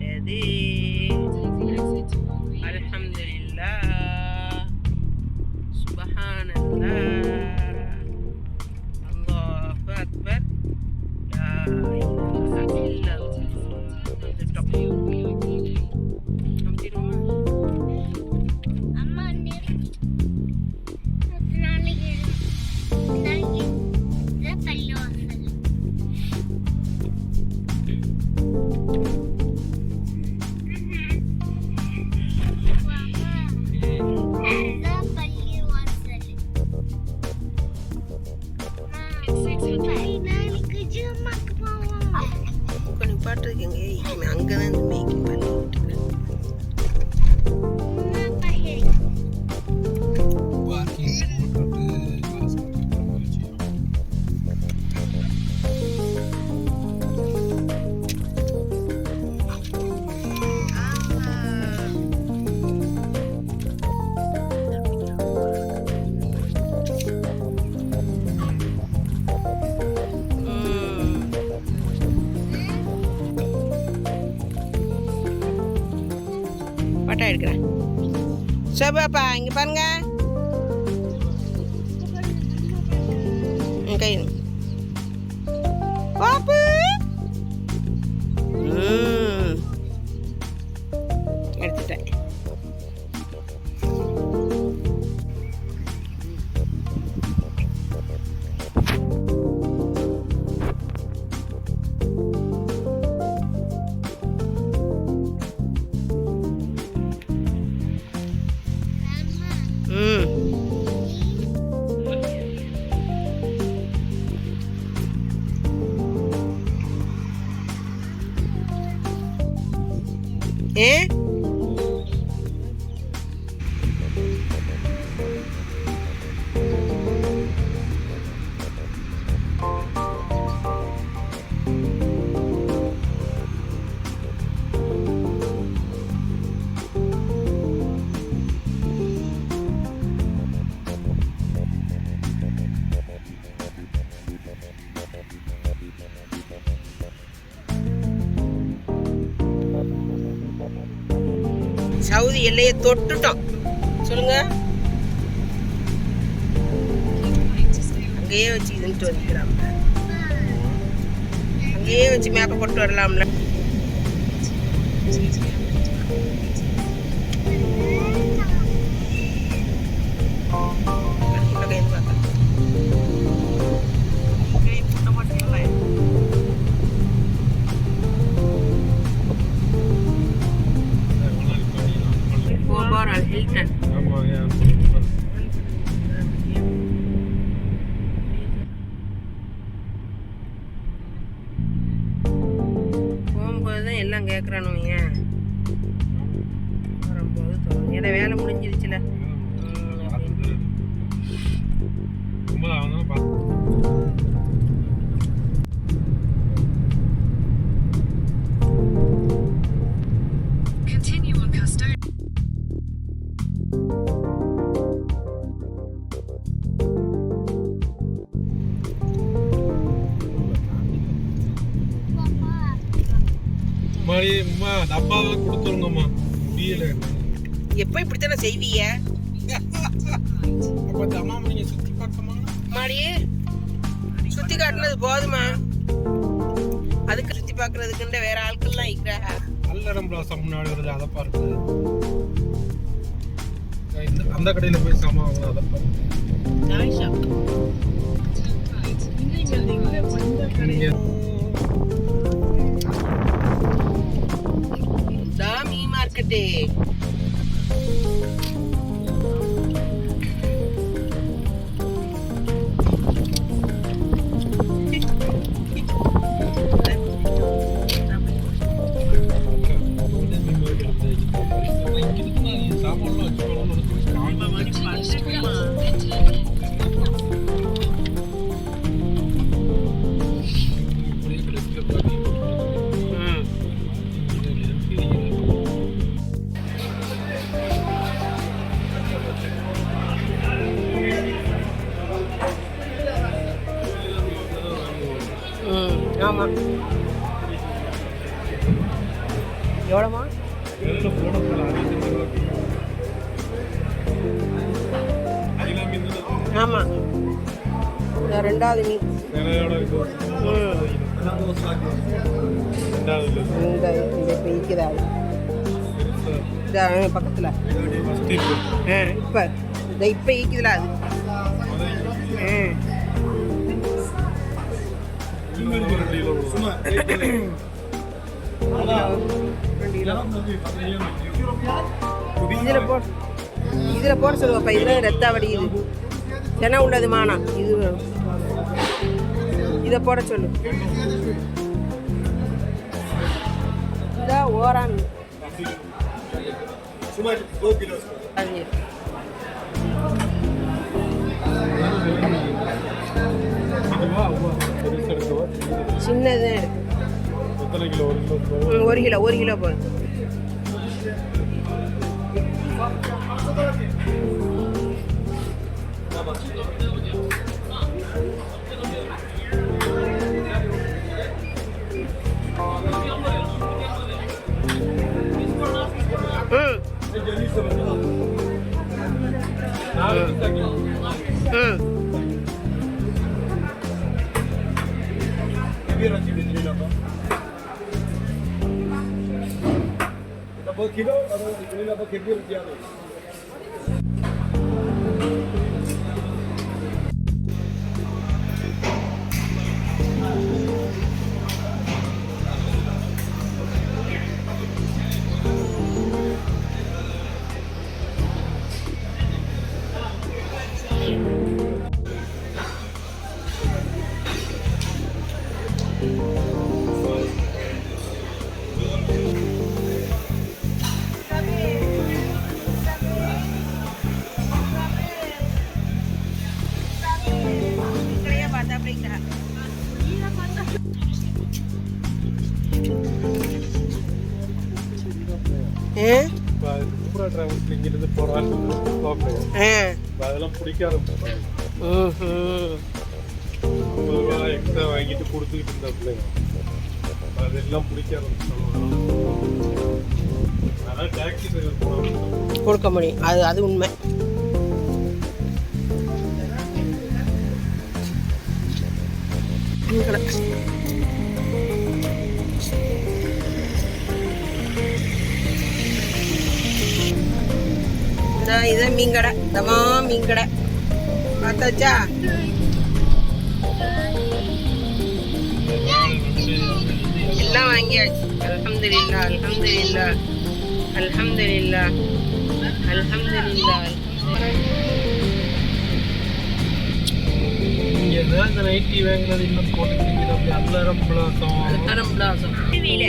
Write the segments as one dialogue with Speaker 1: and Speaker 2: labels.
Speaker 1: it is. பாப்பா இங்கே பாருங்க சவுதி எல்லையை தொட்டுட்டோம் சொல்லுங்க. அங்கேயே வச்சு இதுன்ட்டு வந்துக்கிறாங்க அங்கேயே வச்சு மேப்பை போட்டு வரலாம்ல.
Speaker 2: heating.
Speaker 3: மாதிரி அம்மா டப்பாவை கொடுத்துருங்கம்மா. முடியல
Speaker 1: எப்போ இப்படித்தானே செய்வீங்க?
Speaker 3: அப்போ அந்த அம்மா நீங்கள் சுற்றி பார்க்கமா
Speaker 1: மாடி காட்டினது போதுமா அதுக்கு சுற்றி பார்க்கறதுக்குன்ற வேற ஆட்கள்லாம் இருக்கிறா
Speaker 3: கல்லடம் பிளாசா முன்னாடி வருது அதை பார்க்கு இந்த அந்த கடையில் போய் சாமான் வாங்கணும் அதை பார்க்கு இங்கே.
Speaker 1: தாமி marketing. எவ்வளோமா ஆமாம் ரெண்டாவது மீன். இந்த இந்த இப்போ இந்த பக்கத்தில் ஆ இப்போ இந்த இப்போ ஈக்குதுல அது ஆ. இதில் போட் இதில் போட சொல்லுவாப்பா இதில் ரத்த வடியுது சென உள்ளது மானா இது. இதை போட சொல்லு. இதான் ஓரான். சின்னதே.
Speaker 3: இருக்கு எத்தனை கிலோ ஒரு கிலோ
Speaker 1: ம், ஒரு கிலோ ஒரு கிலோ போதும் ம்
Speaker 3: நாலு கிலோ
Speaker 1: ம் por
Speaker 3: kilo, la por kilo, Thank
Speaker 1: you.
Speaker 3: அதெல்லாம் பிடிக்க வாங்கிட்டு கொடுத்துக்கிட்டு இருந்த அதெல்லாம் பிடிக்க போனாங்க
Speaker 1: கொடுக்க முடியும். அது அது உண்மை. மீன்கடை. இதான் மீன் கடை தமா மீன் கடை பார்த்தாச்சா? எல்லாம் வாங்கியாச்சு. அல்ஹம்துலில்லா அல்ஹம்துலில்லா அல்ஹம்துலில்லா அல்ஹம்துலில்லா
Speaker 3: இந்த நைட்டி வாங்கினது இன்னும் அப்படி அல்லாரம் பிளாசம்.
Speaker 1: அல்ஹரம் பிளாசம். டிவியில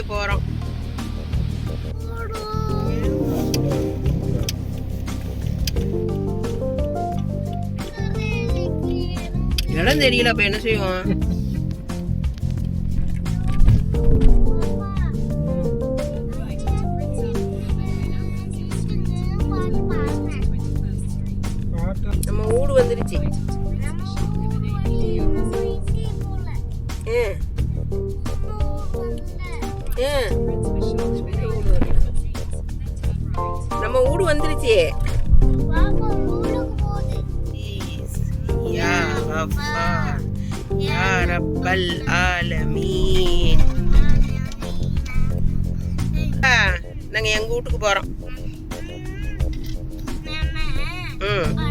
Speaker 1: வெளியே போறோம். இடம் தெரியல அப்ப என்ன செய்வோம்? வந்துருச்சு யா கஃபார் யா ரப்பல் ஆலமீன் ஆ, நாங்க எங்க வீட்டுக்கு போறோம் ம் ம்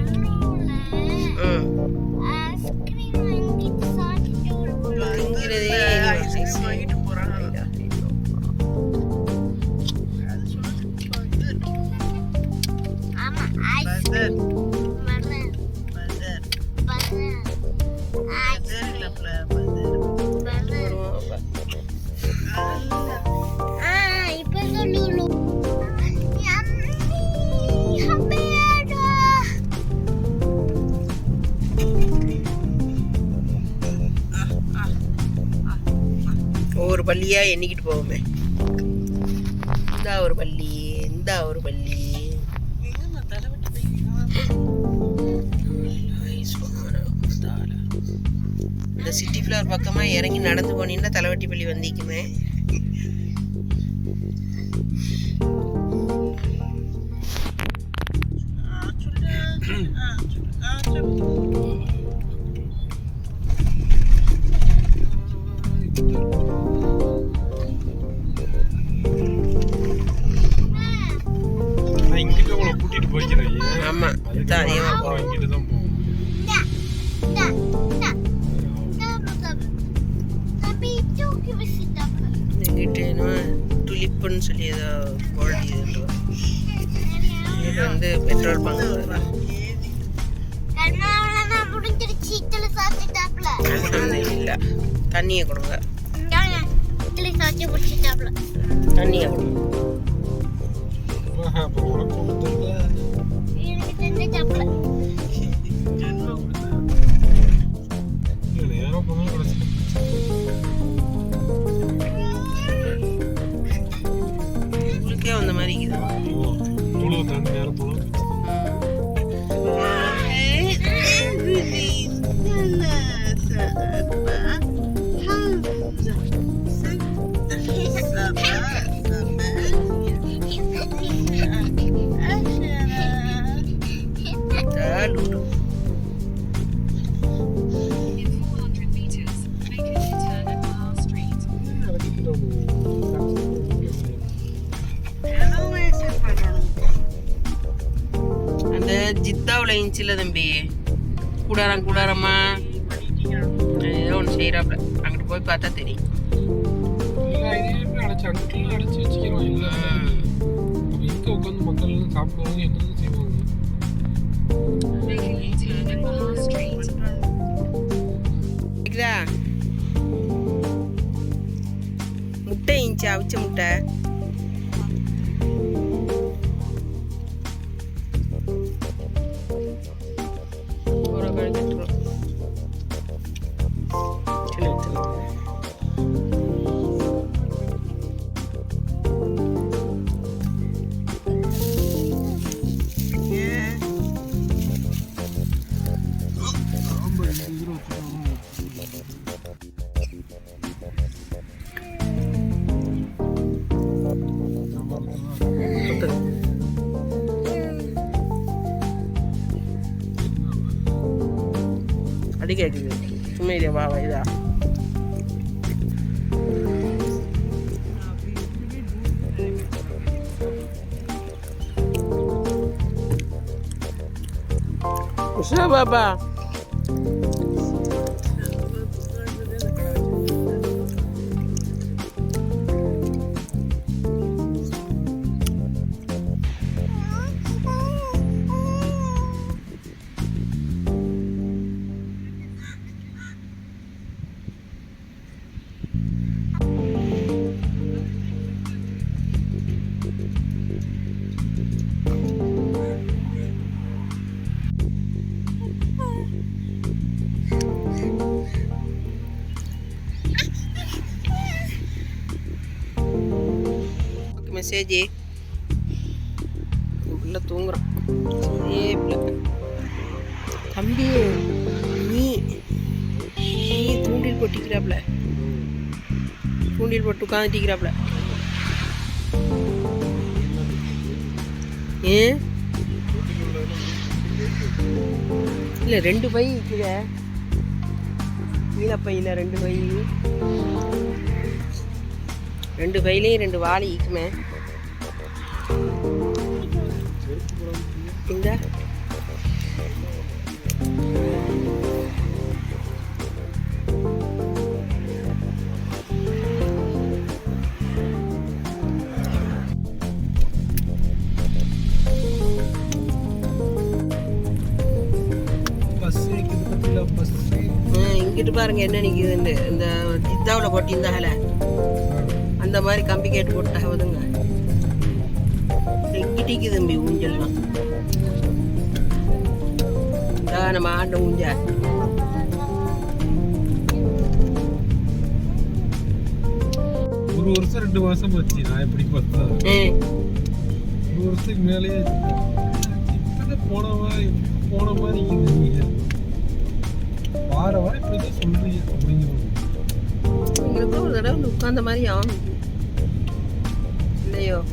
Speaker 1: ஒவ்வொரு பள்ளியா எண்ணிக்கிட்டு போவோமே. இந்த ஒரு பள்ளி இந்த ஒரு பள்ளி. இந்த சிட்டி ஃப்ளவர் பக்கமாக இறங்கி நடந்து போனீங்கன்னா தலைவட்டிப்பள்ளி வந்திக்குமே.
Speaker 3: நான்
Speaker 1: தண்ணியை கொடுங்க. தண்ணியை கொடுங்க.
Speaker 3: ஆஹா, அப்ப உனக்கு
Speaker 1: ஜித்தாவில் இன்ச்சில் தம்பி. கூடாரம் கூடாரமா ஏதோ ஒன்று செய்கிறாப்புல அங்கிட்டு போய் பார்த்தா தெரியும்.
Speaker 3: அடைச்சு வச்சுக்கிறோம் இல்ல? உட்காந்து மக்கள் சாப்பிடுவாங்க என்னன்னு செய்வாங்க?
Speaker 1: முட்டை இன்ச்சு அவிச்ச முட்டை? বাবা? மெசேஜ் உள்ள தூங்குறான். சேப்ல தம்பி நீ நீ தூண்டில் போட்டிக்கிறாப்ல தூண்டில் போட்டு உட்காந்துட்டிக்கிறாப்ல ஏன் இல்லை ரெண்டு பை கீழே. நீலப்பையில் ரெண்டு பை. ரெண்டு கையிலையும் ரெண்டு வாழை ஈக்குமே இந்த. இங்கிட்டு பாருங்க என்ன நிக்குதுன்னு. இந்த ஜித்தாவில் போட்டிருந்தாகல அந்த மாதிரி கம்பி கேட்டு போட்டாக வருங்க எங்கிட்டிக்கு தம்பி ஊஞ்சல்லாம். நம்ம ஆண்ட ஊஞ்சல்
Speaker 3: ஒரு வருஷம் ரெண்டு மாசம் போச்சு நான் எப்படி பார்த்தா ஒரு வருஷத்துக்கு மேலேயே போன மாதிரி போன மாதிரி வார வாரம் இப்படி தான் சொல்றீங்க
Speaker 1: எங்களுக்கும் ஒரு தடவை உட்கார்ந்த மாதிரி ஆகும் sa'yo.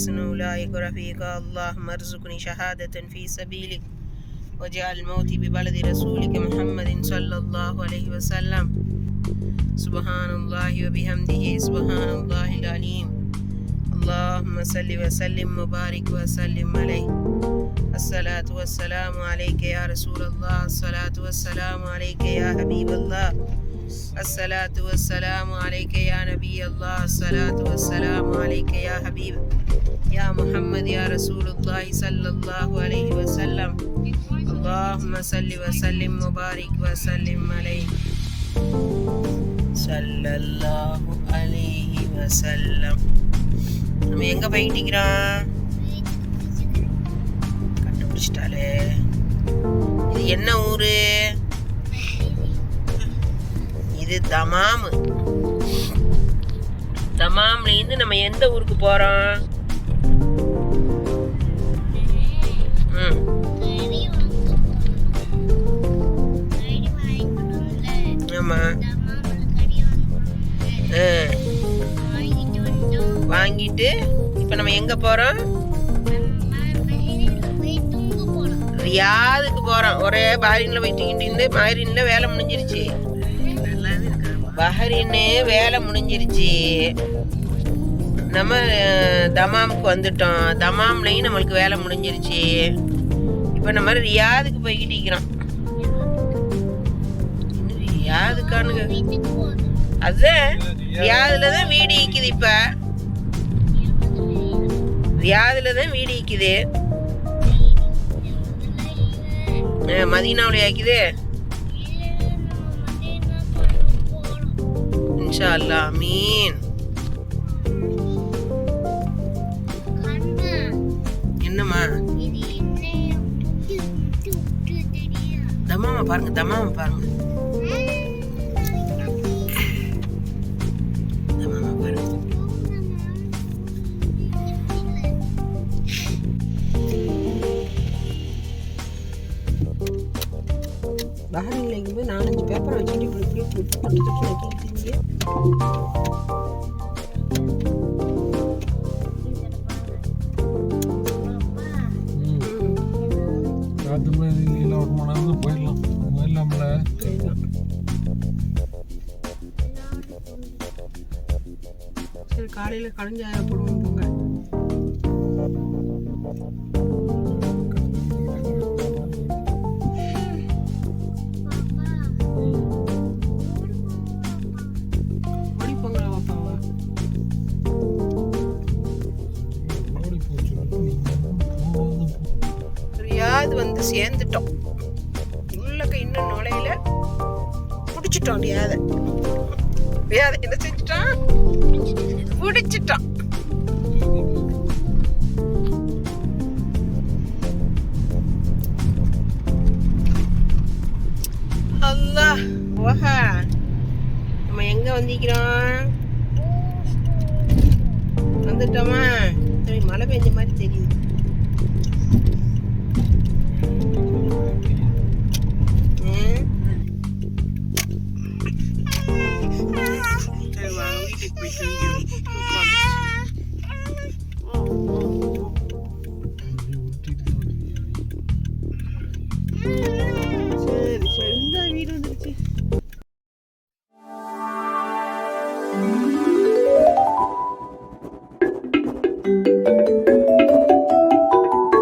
Speaker 1: وحسن أولئك رفيقا. اللهم ارزقني شهادة في سبيلك وجعل الموت ببلد رسولك محمد صلى الله عليه وسلم. سبحان الله وبحمده سبحان الله العليم. اللهم صل وسلم وبارك وسلم عليه. الصلاة والسلام عليك يا رسول الله. الصلاة والسلام عليك يا حبيب الله. الصلاة والسلام عليك يا نبي الله. الصلاة والسلام عليك يا حبيب. يا محمد يا رسول الله صلى الله عليه وسلم اللهم صل وسلم وبارك وسلم عليه صلى الله عليه وسلم நம்ம எங்க போயிட்டிக்கிறோம் கண்டுபிடிச்சிட்டாலே இது என்ன ஊரு இது தமாம் தமாம்ல இருந்து நம்ம எந்த ஊருக்கு போறோம்
Speaker 4: வாங்கிட்டு
Speaker 1: இப்போ நம்ம எங்க போறோம். ரியாதுக்கு போறோம். ஒரே பஹ்ரைன்ல போய் தூங்கிட்டு இருந்து பஹ்ரைன்ல வேலை முடிஞ்சிருச்சு. பஹ்ரைன்னு வேலை முடிஞ்சிருச்சு. நம்ம தமாமுக்கு வந்துட்டோம். தமாம்லையும் நம்மளுக்கு வேலை முடிஞ்சிருச்சு. இப்போ நம்ம ரியாதுக்கு போய்கிட்டு இருக்கிறோம். ரியாதுக்கானுங்க. அதுதான் ரியாதுல தான் வீடு இக்குது இப்போ. ரியாதுல தான் வீடு இக்குது மதீனாவுல ஆக்குது இன்ஷா அல்லாஹ் மீன் என்னம்மா?
Speaker 4: இது என்னைய விட்டு விட்டு விட்டு தெரியும்.
Speaker 1: தமாமா பாருங்க தமாமா பாருங்க. போய் நாலஞ்சு பேப்பரை வச்சுட்டு இப்படி இப்படி இப்படி தொட்டு தொட்டு
Speaker 3: ஒரு மணி நேரம் போயிடலாம். போயிடலாம்ல
Speaker 1: சரி காலையில் களைஞ்சாய போடுவோம் போங்க. சேர்ந்துட்டோம் உள்ளக்க இன்னும் நுழையில. பிடிச்சிட்டோம் ரியாத ரியாத என்ன செஞ்சிட்டான்? பிடிச்சிட்டான். அல்லாஹ் வஹா நம்ம எங்க வந்திக்கிறோம் வந்துட்டோமா? சரி மழை பெஞ்ச மாதிரி தெரியுது. We see.